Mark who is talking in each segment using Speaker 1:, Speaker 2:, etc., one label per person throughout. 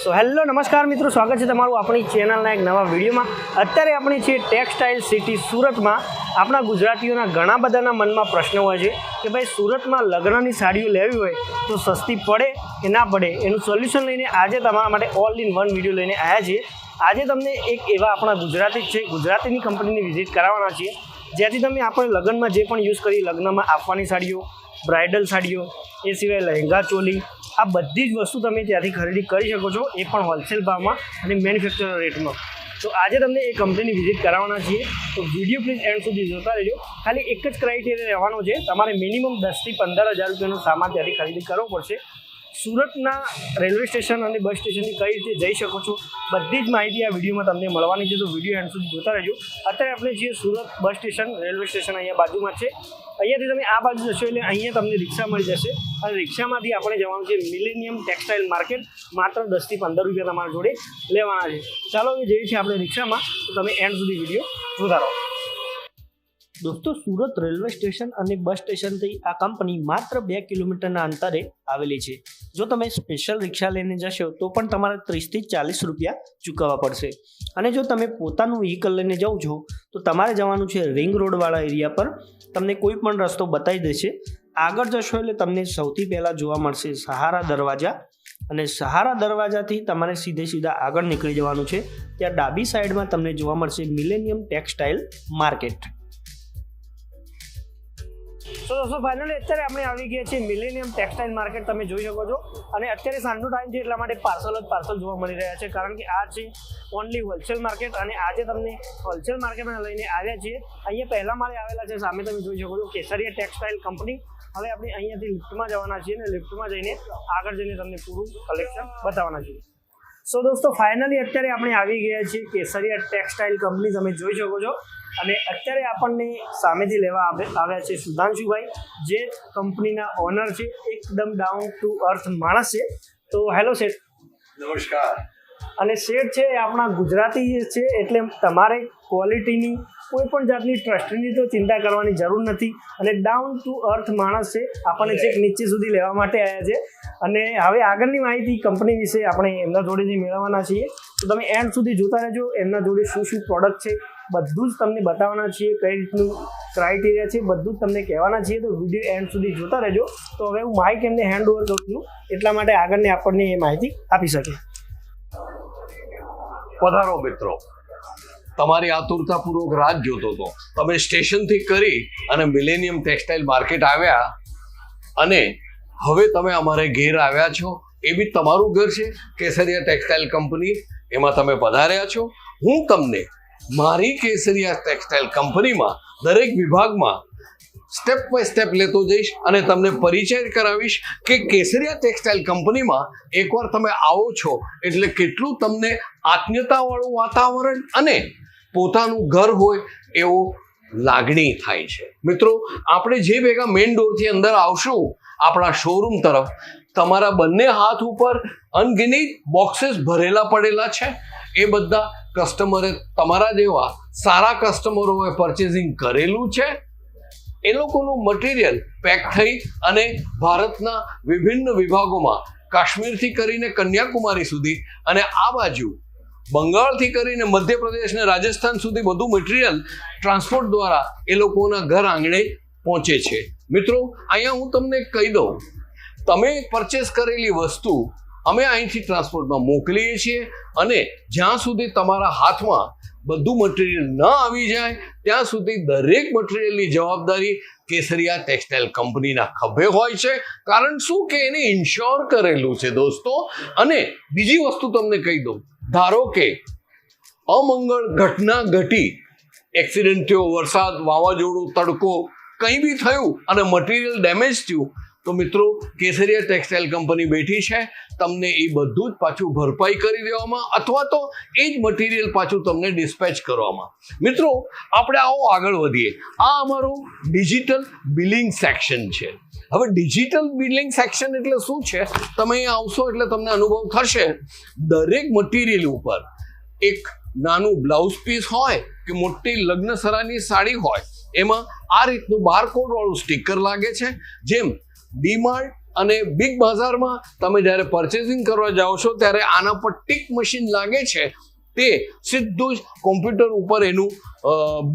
Speaker 1: So hello, નમસ્કાર મિત્રો, સ્વાગત છે તમારું આપણી ચેનલના એક નવા વિડીયોમાં. અત્યારે આપણે છીએ ટેક્સટાઇલ સિટી સુરતમાં. આપણા ગુજરાતીઓના ઘણા બધાના મનમાં પ્રશ્નો હોય છે કે ભાઈ, સુરતમાં લગ્નની સાડીઓ લેવી હોય તો સસ્તી પડે કે ના પડે? એનું સોલ્યુશન લઈને આજે તમારા માટે ઓલ ઇન વન વીડિયો લઈને આવ્યા છીએ. આજે તમને એક એવા આપણા ગુજરાતી છે, ગુજરાતીની કંપનીની વિઝિટ કરાવવાના છીએ. જ્યાંથી તમે આપણે લગ્નમાં જે પણ યુઝ કરી લગ્નમાં આપવાની સાડીઓ બ્રાઇડલ સાડીઓ, એ સિવાય લહેંગા ચોલી આ બધી જ વસ્તુ તમે ત્યાંથી ખરીદી કરી શકો છો, એ પણ હોલસેલ ભાવમાં અને મેન્યુફેક્ચર રેટમાં તો આજે તમને એ કંપનીની વિઝિટ કરાવવાના છીએ, તો વીડિયો પ્લીઝ એન્ડ સુધી જોતા રહેજો. ખાલી એક જ ક્રાઇટેરિયા રહેવાનો છે, તમારે મિનિમમ દસથી પંદર હજાર રૂપિયાનો સામાન ત્યાંથી ખરીદી કરવો પડશે. સુરતના રેલવે સ્ટેશન અને બસ સ્ટેશનથી કઈ રીતે જઈ શકો છો, બધી જ માહિતી આ વિડીયોમાં તમને મળવાની છે, તો વીડિયો એન્ડ સુધી જોતા રહેજો. અત્યારે આપણે જે Surat bus station railway station અહીંયા બાજુમાં છે. અહીંયાથી તમે આ બાજુ જશો એટલે અહીંયા તમને રિક્ષા મળી જશે. અને રિક્ષામાંથી આપણે જવાનું છે મિલેનિયમ ટેક્સટાઇલ માર્કેટ. માત્ર દસથી પંદર રૂપિયા તમારા જોડે લેવાના છે. ચાલો હવે જઈએ છીએ આપણે રિક્ષામાં. તો તમે એન્ડ સુધી વીડિયો જોતા દોસ્તો, સુરત રેલવે સ્ટેશન અને બસ સ્ટેશનથી આ કંપની માત્ર બે કિલોમીટરના અંતરે આવેલી છે. જો તમે સ્પેશિયલ રિક્ષા લઈને જશો, તો પણ તમારે ત્રીસથી ચાલીસ રૂપિયા ચૂકવવા પડશે. અને જો તમે પોતાનું વ્હીકલ લઈને જાઓ છો, તો તમારે જવાનું છે રિંગ રોડવાળા એરિયા પર. તમને કોઈ પણ રસ્તો બતાવી દેશે. આગળ જશો એટલે તમને સૌથી પહેલાં જોવા મળશે સહારા દરવાજા. અને સહારા દરવાજાથી તમારે સીધે સીધા આગળ નીકળી જવાનું છે. ત્યાં ડાબી સાઈડમાં તમને જોવા મળશે મિલેનિયમ ટેક્સટાઇલ માર્કેટ. તો દોસ્તો ફાઇનલી અત્યારે આપણે આવી ગયા છીએ મિલેનિયમ ટેક્સટાઇલ માર્કેટ તમે જોઈ શકો છો. અને અત્યારે સાંજનો ટાઈમ છે એટલા માટે પાર્સલ જ પાર્સલ જોવા મળી રહ્યા છે, કારણ કે આ છે ઓનલી હોલસેલ માર્કેટ અને આજે તમને હોલસેલ માર્કેટમાં લઈને આવ્યા છીએ. અહીંયા પહેલા માળે આવેલા છે, સામે તમે જોઈ શકો છો, કેસરિયા ટેક્સટાઇલ કંપની હવે આપણે અહીંયાથી લિફ્ટમાં જવાના છીએ અને લિફ્ટમાં જઈને આગળ જઈને તમને પૂરું કલેક્શન બતાવવાના છીએ. સો દોસ્તો ફાઇનલી અત્યારે આપણે આવી ગયા છીએ કેસરિયા ટેક્સટાઇલ કંપની તમે જોઈ શકો છો. અને અત્યારે આપણને સામેથી લેવા આવે આવ્યા છે સુધાંશુભાઈ જે કંપનીના ઓનર છે એકદમ ડાઉન ટુ અર્થ માણસ છે. તો હેલો શેઠ
Speaker 2: નમસ્કાર.
Speaker 1: અને શેઠ છે એ આપણા ગુજરાતી છે એટલે તમારે ક્વોલિટીની કોઈ પણ જાતની ટ્રસ્ટની તો ચિંતા કરવાની જરૂર નથી. અને ડાઉન ટુ અર્થ માણસ છે. આપણને છેક નીચે સુધી લેવા માટે આવ્યા છે. અને હવે આગળની માહિતી કંપની વિશે આપણે એમના જોડેથી મેળવવાના છીએ. તો તમે એન્ડ સુધી જોતા રહેજો. એમના જોડે શું શું પ્રોડક્ટ છે બધું જ તમને બતાવવાના છીએ. કઈ રીતનું ક્રાઇટેરિયા છે બધું જ તમને કહેવાના છીએ. તો વીડિયો એન્ડ સુધી જોતા રહેજો. તો હવે હું માઇક એમને હેન્ડ ઓવર કરું છું. એટલા માટે આગળની આપણને એ માહિતી આપી શકે.
Speaker 2: પધારો મિત્રો. તમારી આતુરતાપૂર્વક રાહ જોતો હતો. તમે સ્ટેશનથી કરી અને મિલેનિયમ ટેક્સટાઇલ માર્કેટ આવ્યા અને હવે તમે અમારે ઘેર આવ્યા છો. એ બી તમારું ઘર છે, કેસરિયા ટેક્સટાઇલ કંપની. એમાં તમે પધાર્યા છો. હું તમને મારી કેસરિયા ટેક્સટાઇલ કંપનીમાં દરેક વિભાગમાં સ્ટેપ બાય સ્ટેપ લેતો જઈશ અને તમને પરિચય કરાવીશ કે કેસરિયા ટેક્સટાઇલ કંપનીમાં એકવાર તમે આવો છો એટલે કેટલું તમને આત્મીયતાવાળું વાતાવરણ અને પોતાનું ઘર હોય એવો લાગણી થાય છે. મિત્રો, આપણે જે ભેગા મેઇન ડોરથી અંદર આવશું, આપણા શોરૂમ તરફ, તમારા બંને હાથ ઉપર અનગિનિત બોક્સેસ ભરેલા પડેલા છે. એ બધા કસ્ટમરે તમારા જેવા સારા કસ્ટમરોએ પરચેઝિંગ કરેલું છે. એ લોકોનું મટીરિયલ પેક થઈ અને ભારતના વિભિન્ન વિભાગોમાં કાશ્મીરથી કરીને કન્યાકુમારી સુધી અને આ બાજુ બંગાળથી કરીને મધ્યપ્રદેશ ને રાજસ્થાન સુધી બધું મટીરિયલ ટ્રાન્સપોર્ટ દ્વારા એ લોકોના ઘર આંગણે પહોંચે છે. મિત્રો, અહીંયા હું તમને કહી દઉં. તમે પરચેસ કરેલી વસ્તુ અમે અહીંથી ટ્રાન્સપોર્ટમાં મોકલીએ છીએ અને જ્યાં સુધી તમારા હાથમાં બધું મટીરિયલ ન આવી જાય, ત્યાં સુધી દરેક મટીરિયલની જવાબદારી કેસરિયા ટેક્સટાઇલ કંપનીના ખભે હોય છે. કારણ શું? કે એને ઇન્શ્યોર કરેલું છે દોસ્તો. અને બીજી વસ્તુ તમને કહી દઉં. ધારો કે અમંગળ ઘટના ઘટી એક્સિડન્ટ થયો, વરસાદ, વાવાઝોડું, તડકો, કંઈ બી થયું અને મટીરિયલ ડેમેજ થયું, તો મિત્રો કેસરિયા ટેક્સટાઇલ કંપની બેઠી છે, તમને એ બધું જ પાછું ભરપાઈ કરી દેવામાં અથવા તો એ જ મટીરિયલ પાછું તમને ડિસ્પેચ કરવામાં. મિત્રો, આપણે આવો આગળ વધીએ. આ અમારું ડિજિટલ બિલિંગ સેક્શન છે. હવે ડિજિટલ બિલિંગ સેક્શન એટલે શું છે? તમે અહીંયા આવશો એટલે તમને અનુભવ થશે, દરેક મટીરિયલ ઉપર એક નાનું બ્લાઉઝ પીસ હોય કે મોટી લગ્ન સરાની સાડી હોય, એમાં આ રીતનું બારકોડ વાળું સ્ટીકર લાગે છે. જેમ ડીમાર્ટ અને બિગ બજારમાં તમે જ્યારે પરચેસિંગ કરવા જાઓ છો, ત્યારે આના પર ટીક મશીન લાગે છે. તે સીધું જ કોમ્પ્યુટર ઉપર એનું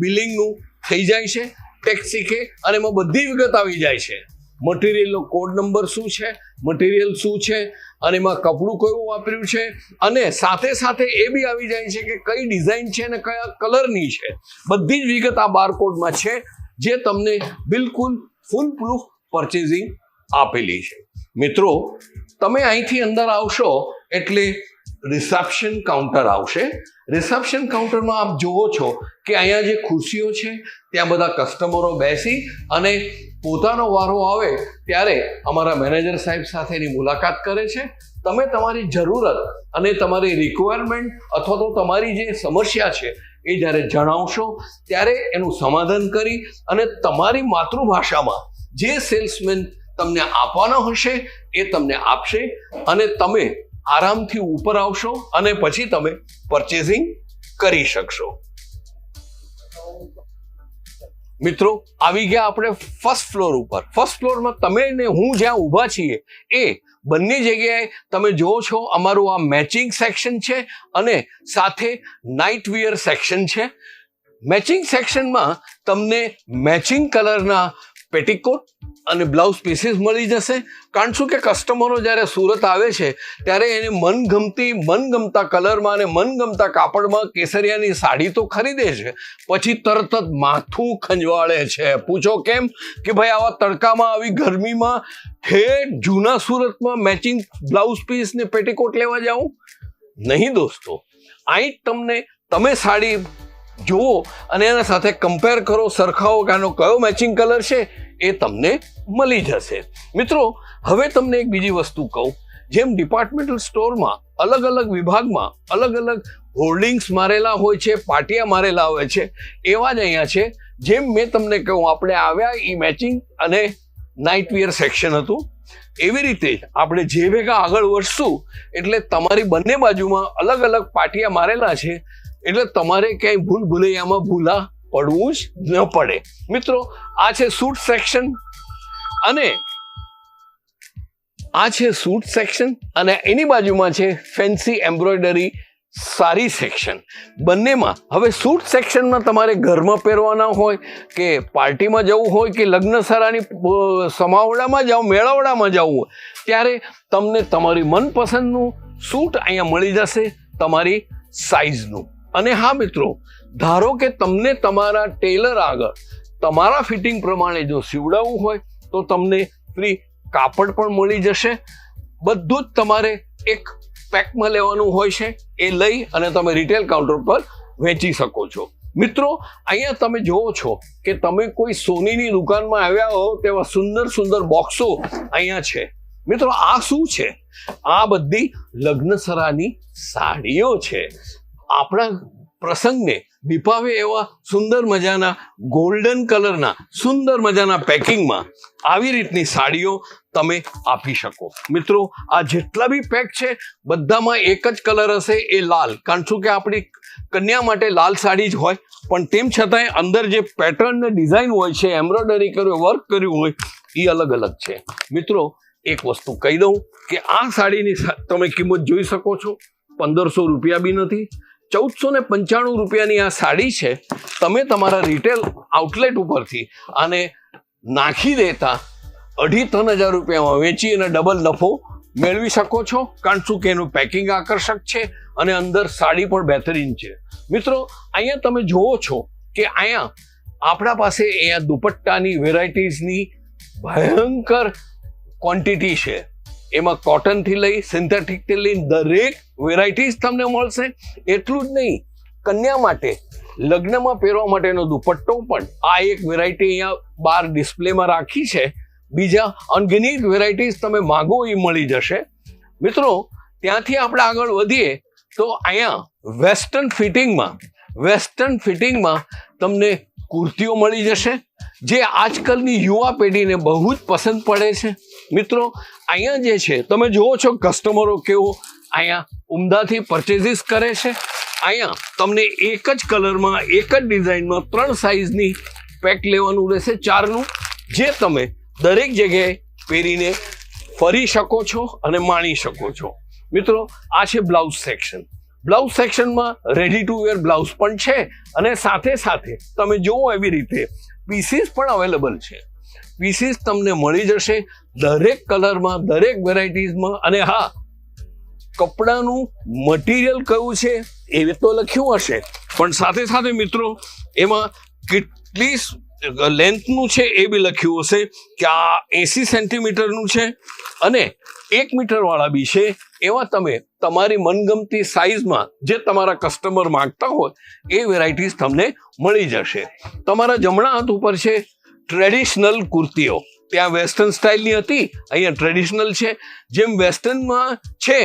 Speaker 2: બિલિંગનું થઈ જાય છે ટેક્સ શીખે અને એમાં બધી વિગત આવી જાય છે. મટીરિયલનો કોડ નંબર શું છે? મટીરિયલ શું છે? અને એમાં કપડું કયું વાપર્યું છે? અને સાથે સાથે એ બી આવી જાય છે કે કઈ ડિઝાઇન છે અને કયા કલરની છે. બધી જ વિગત આ બારકોડમાં છે, જે તમને બિલકુલ ફૂલ પ્રૂફ પરચેઝિંગ આપેલી છે. મિત્રો, તમે અહીંથી અંદર આવશો એટલે રિસેપ્શન કાઉન્ટર આવશે. રિસેપ્શન કાઉન્ટરમાં આપ જુઓ છો કે અહીંયા જે ખુરશીઓ છે, ત્યાં બધા કસ્ટમરો બેસી અને પોતાનો વારો આવે ત્યારે અમારા મેનેજર સાહેબ સાથેની મુલાકાત કરે છે. તમે તમારી જરૂરત અને તમારી રિક્વાયરમેન્ટ અથવા તો તમારી જે સમસ્યા છે એ જ્યારે જણાવશો, ત્યારે એનું સમાધાન કરી અને તમારી માતૃભાષામાં જે સેલ્સમેન તમને આપવાનો હશે એ તમને આપશે અને તમે આરામથી ઉપર આવશો અને પછી તમે પરચેઝિંગ કરી શકશો. મિત્રો, આવી ગયા આપણે ફર્સ્ટ ફ્લોર ઉપર. ફર્સ્ટ ફ્લોરમાં તમે ને હું જ્યાં ઊભા છીએ, એ બંને જગ્યાએ તમે જુઓ છો અમારું આ મેચિંગ સેક્શન છે અને સાથે નાઇટ વિયર સેક્શન છે. મેચિંગ સેક્શનમાં તમને મેચિંગ કલરના પેટીકોટ અને બ્લાઉઝ પીસીસ મળી જશે. કારણ શું કે કસ્ટમરો જ્યારે સુરત આવે છે, ત્યારે એને મનગમતી, મનગમતા કલરમાં અને મનગમતા કાપડમાં કેસરિયાની સાડી તો ખરીદે છે, પછી તરત જ માથું ખંજવાળે છે. પૂછો કેમ? કે ભાઈ આવા તડકામાં આવી ગરમીમાં ઠેઠ જૂના સુરતમાં મેચિંગ બ્લાઉઝ પીસ ને પેટીકોટ લેવા જાઉં નહીં દોસ્તો. અહીં તમને, તમે સાડી જુઓ અને એના સાથે કમ્પેર કરો, સરખાવો કે આનો કયો મેચિંગ કલર છે. એ તમને મળી જશે. મિત્રો, હવે તમને એક બીજી વસ્તુ કહું. જેમ ડિપાર્ટમેન્ટલ સ્ટોરમાં અલગ અલગ વિભાગમાં અલગ અલગ હોર્ડિંગ્સ મારેલા હોય છે, પાટિયા મારેલા હોય છે, એવા જ અહીંયા છે. જેમ મેં તમને કહું, આપણે આવ્યા એ મેચિંગ અને નાઇટ વિયર સેક્શન હતું. એવી રીતે આપણે જે ભેગા આગળ વધશું, એટલે તમારી બંને બાજુમાં અલગ અલગ પાટિયા મારેલા છે. એટલે તમારે ક્યાંય ભૂલ ભૂલૈયામાં ભૂલા પડવું જ ન પડે. મિત્રો, આ છે સૂટ સેક્શન અને આ છે સૂટ સેક્શન અને એની બાજુમાં છે ફેન્સી એમ્બ્રોઇડરી સારી સેક્શન બંનેમાં હવે સૂટ સેક્શનમાં તમારે ઘરમાં પહેરવાના હોય કે પાર્ટીમાં જવું હોય કે લગ્ન સારાની સમાવડામાં જાઓ, મેળાવડામાં જવું હોય, ત્યારે તમને તમારી મનપસંદનું સૂટ અહીંયા મળી જશે તમારી સાઈઝનું અને હા મિત્રો, ધારો કે તમને તમારા ટેલર આગળ તમારા ફિટિંગ પ્રમાણે જો સીવડાવવું હોય, તો તમને ફ્રી કાપડ પણ મળી જશે. બધું જ તમારે એક પેકમાં લેવાનું હોય છે, એ લઈ અને તમે રિટેલ કાઉન્ટર પર વેચી શકો છો. મિત્રો, અહીંયા તમે જુઓ છો કે તમે કોઈ સોનીની દુકાનમાં આવ્યા હો, તેવા સુંદર સુંદર બોક્સો અહીંયા છે. મિત્રો, આ શું છે? આ બધી લગ્નસરાની સાડીઓ છે. આપણા પ્રસંગને દીપાવે એવા સુંદર મજાના ગોલ્ડન કલરના સુંદર મજાના પેકિંગમાં આવી રીતની સાડીઓ તમે આપી શકો. મિત્રો, આ જેટલા બી પેક છે, બધામાં એક જ કલર હશે, એ લાલ. કારણ શું કે આપણી કન્યા માટે લાલ સાડી જ હોય, પણ તેમ છતાંય અંદર જે પેટર્ન ને ડિઝાઇન હોય છે એમ્બ્રોઇડરી કર્યું વર્ક કર્યું હોય, એ અલગ અલગ છે. મિત્રો, એક વસ્તુ કહી દઉં કે આ સાડીની તમે કિંમત જોઈ શકો છો. પંદરસો રૂપિયા બી નથી ચૌદસો ને પંચાણું રૂપિયાની આ સાડી છે, તમે તમારા રિટેલ આઉટલેટ ઉપરથી આને નાખી દેતા અઢી ત્રણ હજાર રૂપિયામાં વેચી અને ડબલ નફો મેળવી શકો છો. કારણ શું? કે એનું પેકિંગ આકર્ષક છે અને અંદર સાડી પણ બહેતરીન છે. મિત્રો, અહીંયા તમે જુઓ છો કે અહીંયા આપણા પાસે અહીંયા દુપટ્ટાની વેરાયટીઝની ભયંકર ક્વોન્ટિટી છે. એમાં કોટનથી લઈ સિન્થેટિકથી લઈ દરેક વેરાયટીઝ તમને મળશે. એટલું જ નહીં, કન્યા માટે, લગ્નમાં પહેરવા માટેનો દુપટ્ટો પણ આ એક વેરાયટી અહીંયા બાર ડિસ્પ્લેમાં રાખી છે. બીજા અનગિનિત વેરાયટીઝ તમે માગો એ મળી જશે. મિત્રો, ત્યાંથી આપણે આગળ વધીએ, તો અહીંયા વેસ્ટર્ન ફિટિંગમાં વેસ્ટર્ન ફિટિંગમાં તમને કુર્તીઓ મળી જશે, જે આજકાલની યુવા પેઢીને બહુ જ પસંદ પડે છે. મિત્રો, અહીંયા જે છે, તમે જુઓ છો કસ્ટમરો કેવો અહીંયા ઉમદાથી પરચેઝીસ કરે છે. અહીંયા તમને એક જ કલરમાં એક જ ડિઝાઇનમાં ત્રણ સાઇઝની પેક લેવાનું રહેશે ચારનું, જે તમે દરેક જગ્યાએ પહેરીને ફરી શકો છો અને માણી શકો છો. મિત્રો, આ છે બ્લાઉઝ સેક્શન બ્લાઉઝ સેક્શનમાં રેડી ટુ વેર બ્લાઉઝ પણ છે અને સાથે સાથે તમે જુઓ એવી રીતે પીસીસ પણ અવેલેબલ છે. પીસીસ તમને મળી જશે દરેક કલરમાં, દરેક વેરાયટીઝમાં અને હા, કપડાનું મટીરિયલ કયું છે એ તો લખ્યું હશે. પણ સાથે સાથે મિત્રો, એમાં કેટલી લેન્થનું છે એ બી લખ્યું હશે કે આ એસી સેન્ટીમીટરનું છે અને એક મીટરવાળા બી છે. એવા તમે તમારી મનગમતી સાઇઝમાં જે તમારા કસ્ટમર માંગતા હોય એ વેરાયટીઝ તમને મળી જશે. તમારા જમણા હાથ ઉપર છે ટ્રેડિશનલ કુર્તીઓ. ત્યાં વેસ્ટર્ન સ્ટાઇલની હતી, અહીંયા ટ્રેડિશનલ છે. જેમ વેસ્ટર્નમાં છે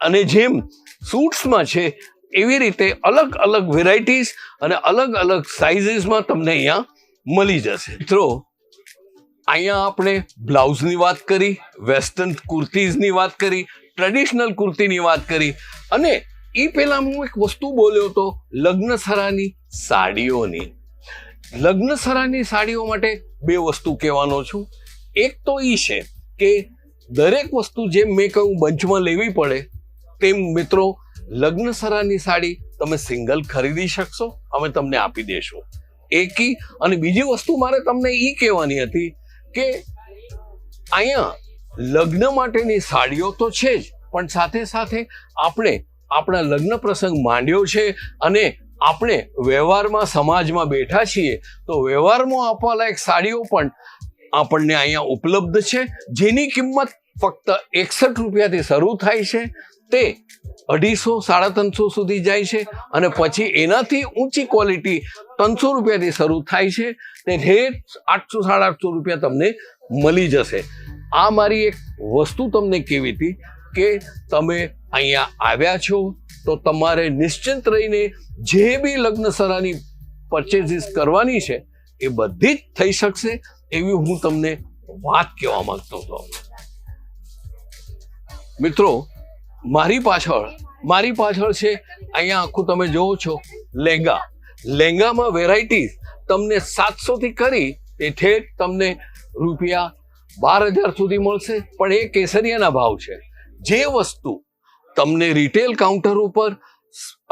Speaker 2: અને જેમ સૂટ્સમાં છે એવી રીતે અલગ અલગ વેરાયટીઝ અને અલગ અલગ સાઇઝીસમાં તમને અહીંયા મળી જશે. મિત્રો, અહીંયા આપણે બ્લાઉઝની વાત કરી, વેસ્ટર્ન કુર્તીઝની વાત કરી, ટ્રેડિશનલ કુર્તીની વાત કરી, અને એ પહેલા હું એક વસ્તુ બોલ્યો હતો લગ્નસરાની સાડીઓની. લગ્નસરાની સાડીઓ માટે બે વસ્તુ કહેવાનો છું. એક તો એ છે કે, દરેક વસ્તુ જેમ મેં કહ્યું બંચમાં લેવી પડે, તેમ મિત્રો, લગ્નસરાની સાડી તમે સિંગલ ખરીદી શકશો, અમે તમને આપી દેશું. એકી. અને બીજી વસ્તુ મારે તમને એ કહેવાની હતી કે અહીંયા લગ્ન માટેની સાડીઓ તો છે જ, પણ સાથે સાથે આપણે આપણા લગ્ન પ્રસંગ માંડ્યો છે અને આપણે વ્યવહારમાં સમાજમાં બેઠા છીએ, તો વ્યવહારમાં આપવાલાયક સાડીઓ પણ આપણને અહીંયા ઉપલબ્ધ છે. જેની કિંમત ફક્ત એકસઠ રૂપિયાથી શરૂ થાય છે, તે અઢીસો, સાડા ત્રણસો સુધી જાય છે અને પછી એનાથી ઊંચી ક્વોલિટી ત્રણસો રૂપિયાથી શરૂ થાય છે, તે ઠેઠ આઠસો, સાડા આઠસો રૂપિયા તમને મળી જશે. આ મારી એક વસ્તુ તમને કેવી હતી કે તમે અહીંયા આવ્યા છો તો તમારે નિશ્ચિંત રહીને જે બી લગ્નસરાની પરચેઝીસ કરવાની છે એ બધી જ થઈ શકશે એવી હું તમને વાત કહેવા માંગતો હતો. મિત્રો, મારી પાછળ મારી પાછળ છે, અહીંયા આખું તમે જોવો છો, લેંગા. લેંગામાં વેરાયટીઝ તમને સાતસોથી કરી એ ઠેઠ તમને રૂપિયા બાર હજાર સુધી મળશે, પણ એ કેસરિયાના ભાવ છે. જે વસ્તુ તમને રિટેલ કાઉન્ટર ઉપર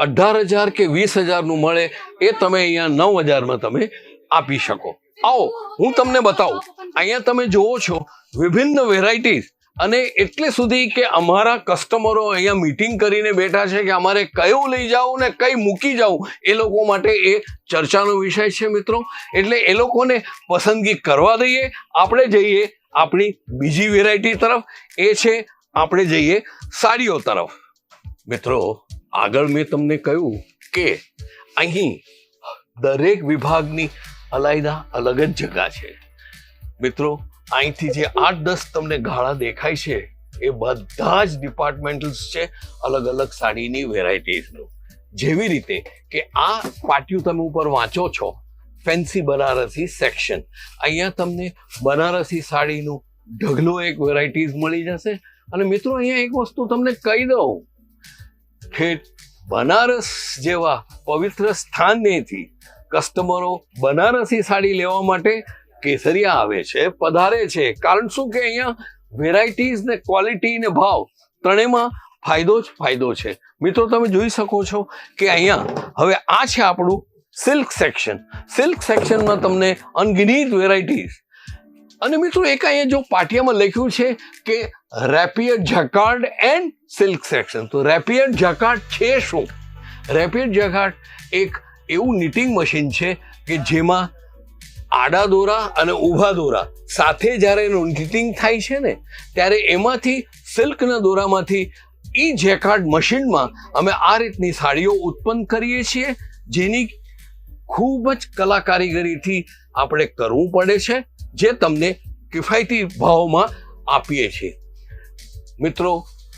Speaker 2: અઢાર હજાર કે વીસ હજારનું મળે, એ તમે અહીંયા નવ હજારમાં તમે આપી શકો. આવો, હું તમને બતાવું. અહીંયા તમે જોવો છો, વિભિન્ન વેરાયટીઝ અને એટલે સુધી કે અમારા કસ્ટમરો અહીંયા મીટિંગ કરીને બેઠા છે કે અમારે કયું લઈ જાવું ને કઈ મૂકી જવું એ લોકો માટે એ ચર્ચાનો વિષય છે મિત્રો. એટલે એ લોકોને પસંદગી કરવા દઈએ, આપણે જઈએ આપણી બીજી વેરાયટી તરફ. એ છે, આપણે જઈએ સાડીઓ તરફ. મિત્રો, આગળ મેં તમને કહ્યું કે અહીં દરેક વિભાગની અલાયદા અલગ જ જગા છે. મિત્રો અહીંથી જે આઠ દસ તમને ગાળા દેખાય છે, એ બધા જ ડિપાર્ટમેન્ટલ્સ છે, અલગ અલગ સાડીની વેરાયટીઝનું જેવી રીતે કે આ પાટિયું તમે ઉપર વાંચો છો ફેન્સી બનારસી સેક્શન અહીંયા તમને બનારસી સાડીનું ઢગલો એક વેરાયટીઝ મળી જશે. અને મિત્રો, અહીંયા એક વસ્તુ તમને કહી દઉં. કે બનારસ જેવા પવિત્ર સ્થાનેથી કસ્ટમરો બનારસી સાડી લેવા માટે કેસરિયા આવે છે, પધારે છે. કારણ શું કે અહીંયા વેરાયટીઝ ને ક્વોલિટી ને ભાવ ત્રણેયમાં ફાયદો જ ફાયદો છે. મિત્રો, તમે જોઈ શકો છો કે અહીંયા હવે આ છે આપણું સિલ્ક સેક્શન સિલ્ક સેક્શનમાં તમને અનગિનિત વેરાયટીઝ અને મિત્રો, એક અહીંયા જો પાટિયામાં લખ્યું છે કે rapier jacquard and silk section તો રેપિયર જકાર્ડ છે શું? રેપિયર જકાર્ડ એક એવું નીટિંગ મશીન છે કે જેમાં આડા દોરા અને ઊભા દોરા. સાથે જ્યારે એનું નીટિંગ થાય છે ને, ત્યારે એમાંથી સિલ્કના દોરામાંથી એ જેકાર્ડ મશીનમાં અમે આ રીતની સાડીઓ ઉત્પન્ન કરીએ છીએ, જેની ખૂબ જ કલા કારીગરીથી આપણે કરવું પડે છે, જે તમને કિફાયતી ભાવમાં આપીએ છીએ. મિત્રો,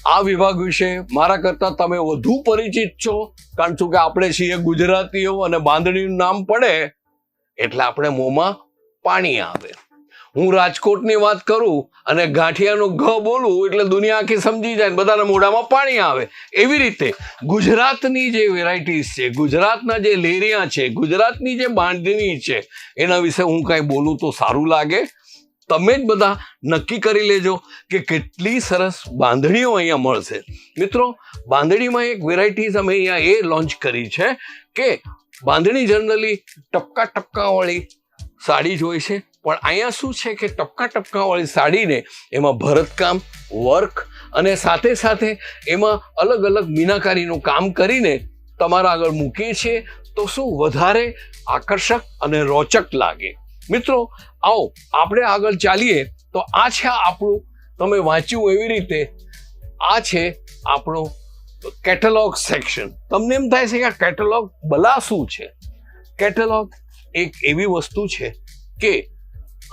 Speaker 2: આ વિભાગ વિશે મારા કરતાં તમે વધુ પરિચિત છો, કારણ કે આપણે છીએ ગુજરાતીઓ અને બાંધણીનું નામ પડે એટલે આપણે મોંમાં પાણી આવે. હું રાજકોટની વાત કરું અને ગાંઠિયાનો ઘ બોલું એટલે દુનિયા આખી સમજી જાય બધાના મોઢામાં પાણી આવે. એવી રીતે ગુજરાતની જે વેરાયટીઝ છે, ગુજરાતના જે લેરિયા છે, ગુજરાતની જે બાંધણી છે, એના વિશે હું કાંઈ બોલું તો સારું લાગે. તમે જ બધા નક્કી કરી લેજો કે કેટલી સરસ બાંધણીઓ અહીંયા મળશે. મિત્રો, બાંધણીમાં એક વેરાયટીઝ અમે અહીંયા એ લોન્ચ કરી છે કે બાંધણી જનરલી ટપકા ટપકાવાળી સાડી જ હોય છે. પણ અહીંયા શું છે કે ટપકા ટપકાવાળી સાડીને એમાં ભરતકામ, વર્ક અને સાથે સાથે એમાં અલગ અલગ મીનાકારીનું કામ કરીને તમારા આગળ મૂકીએ છીએ તો શું વધારે આકર્ષક અને રોચક લાગે. મિત્રો, આવો આપણે આગળ ચાલીએ તો આ છે આપણું, તમે વાંચ્યું એવી રીતે, આ છે આપણું કેટલોગ સેક્શન તમને એમ થાય છે કે આ કેટલોગ ભલા શું છે? કેટલોગ એક એવી વસ્તુ છે કે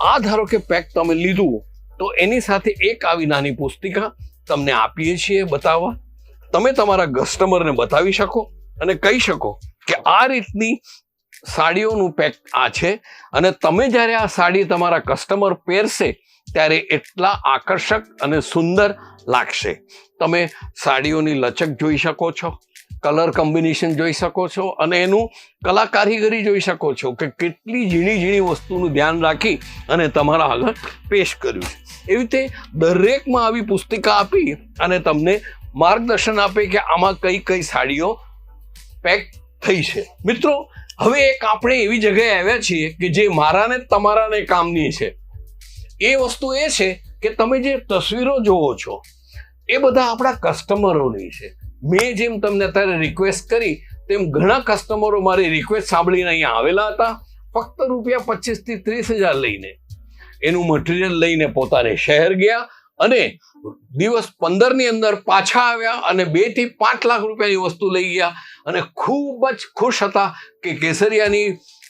Speaker 2: આ ધારો કે પેક તમે લીધું તો એની સાથે એક આવી નાની પુસ્તિકા તમને આપીએ છીએ બતાવવા. તમે તમારા કસ્ટમરને બતાવી શકો અને કહી શકો કે આ રીતની સાડીઓનું પેક આ છે અને તમે જ્યારે આ સાડી તમારા કસ્ટમર પહેરશે ત્યારે એટલા આકર્ષક અને સુંદર લાગશે. તમે સાડીઓની લચક જોઈ શકો છો, કલર કોમ્બિનેશન જોઈ શકો છો અને એનું કલા કારીગરી જોઈ શકો છો કે કેટલી ઝીણી ઝીણી વસ્તુનું ધ્યાન રાખી અને તમારા આગળ પેશ કર્યું છે. એવી રીતે દરેકમાં આવી પુસ્તિકા આપી અને તમને માર્ગદર્શન આપે કે આમાં કઈ કઈ સાડીઓ પેક થઈ છે. મિત્રો, હવે એક આપણે એવી જગ્યાએ આવ્યા છીએ કે જે મારાને તમારાને કામની છે. એ વસ્તુ એ છે કે તમે જે તસવીરો જોવો છો, એ બધા આપણા કસ્ટમરોની છે. મેં જેમ તમને અત્યારે રિક્વેસ્ટ કરી, તેમ ઘણા કસ્ટમરો મારી રિક્વેસ્ટ સાંભળીને અહીંયા આવેલા હતા, ફક્ત રૂપિયા પચીસથી ત્રીસ હજાર લઈને. એનું મટીરિયલ લઈને પોતાને શહેર ગયા અને દિવસ પંદરની અંદર પાછા આવ્યા અને બેથી પાંચ લાખ રૂપિયાની વસ્તુ લઈ ગયા અને ખૂબ જ ખુશ હતા કે કેસરિયાની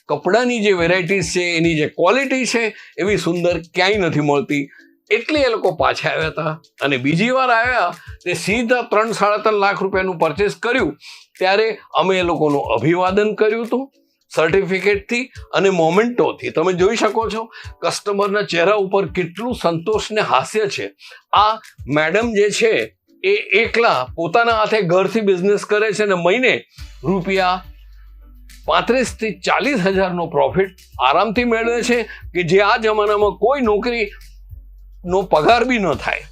Speaker 2: કપડાની જે વેરાયટીઝ છે, એની જે ક્વોલિટી છે, એવી સુંદર ક્યાંય નથી મળતી. એટલે એ લોકો પાછા આવ્યા હતા. અને બીજી વાર આવ્યા, તે સીધા ત્રણ સાડા ત્રણ લાખ રૂપિયાનું પરચેસ કર્યું. ત્યારે અમે એ લોકોનું અભિવાદન કર્યું હતું સર્ટિફિકેટથી અને મોમેન્ટોથી તમે જોઈ શકો છો કસ્ટમરના ચહેરા ઉપર કેટલું સંતોષ ને હાસ્ય છે. આ મેડમ જે છે, એ એકલા પોતાના હાથે ઘરથી બિઝનેસ કરે છે અને મહિને રૂપિયા પાંત્રીસથી ચાલીસ હજારનો પ્રોફિટ આરામથી મેળવે છે કે જે આ જમાનામાં કોઈ નોકરી નો પગાર બી ન થાય.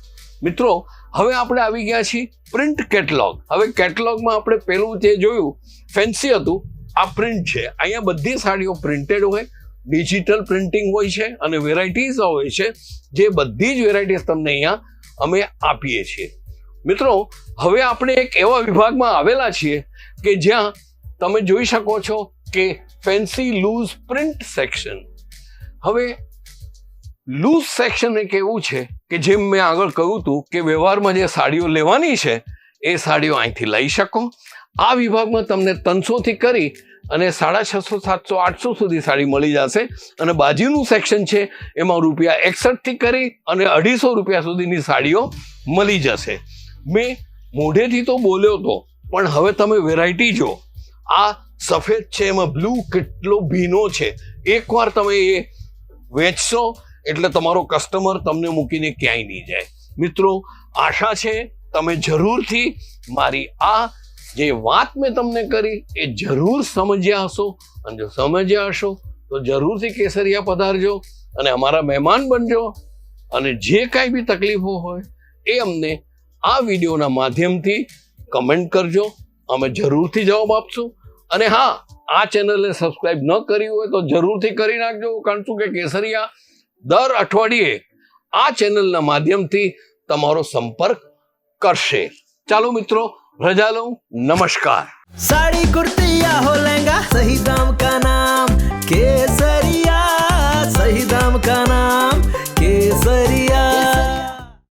Speaker 2: મિત્રો, હવે આપણે આવી ગયા છીએ પ્રિન્ટ કેટલોગ હવે કેટલોગમાં આપણે પેલું જે જોયું ફેન્સી હતું, આ પ્રિન્ટ છે. અહીંયા બધી સાડીઓ પ્રિન્ટેડ હોય ડિજિટલ પ્રિન્ટિંગ હોય છે અને વેરાયટીઝ હોય છે, જે બધી જ વેરાયટીઝ તમને અહીંયા અમે આપીએ છીએ. મિત્રો, હવે આપણે એક એવા વિભાગમાં આવેલા છીએ કે જ્યાં તમે જોઈ શકો છો કે ફેન્સી લૂઝ પ્રિન્ટ સેક્શન હવે લૂઝ સેક્શન એક એવું છે કે જેમ મેં આગળ કહ્યું હતું કે વ્યવહારમાં જે સાડીઓ લેવાની છે, એ સાડીઓ અહીંથી લઈ શકો. આ વિભાગમાં તમને ત્રણસોથી કરી અને સાડા છસો, સાતસો, આઠસો સુધી સાડી મળી જશે. અને બાજુનું સેક્શન છે, એમાં રૂપિયા એકસઠથી કરી અને અઢીસો રૂપિયા સુધીની સાડીઓ મળી જશે. મેં મોઢેથી તો બોલ્યો હતો પણ હવે તમે વેરાયટી જો આ સફેદ છે, એમાં બ્લુ કેટલો ભીનો છે. એકવાર તમે એ વેચશો એટલે તમારો કસ્ટમર તમને મૂકીને ક્યાંય નહીં જાય. મિત્રો, આશા છે તમે જરૂરથી મારી આ જે વાત મેં તમને કરી એ જરૂર સમજ્યા હશો. અને જો સમજ્યા હશો, તો જરૂરથી કેસરિયા પધારજો અને અમારા મહેમાન બનજો. અને જે કાંઈ બી તકલીફો હોય એ અમને આ વિડીયોના માધ્યમથી કમેન્ટ કરજો. અમે જરૂરથી જવાબ આપશું. અને હા, આ ચેનલને સબસ્ક્રાઈબ ન કરી હોય તો જરૂરથી કરી નાખજો. કારણ શું કે કેસરિયા દર અઠવાડિયે આ ચેનલના માધ્યમથી તમારો સંપર્ક કરશે. ચાલો મિત્રો, રજા લઉં. નમસ્કાર.
Speaker 3: સાડી કુર્તી હો લહેંગા, સહી દામ કા નામ? કેસરિયા, સહી દામ કા નામ?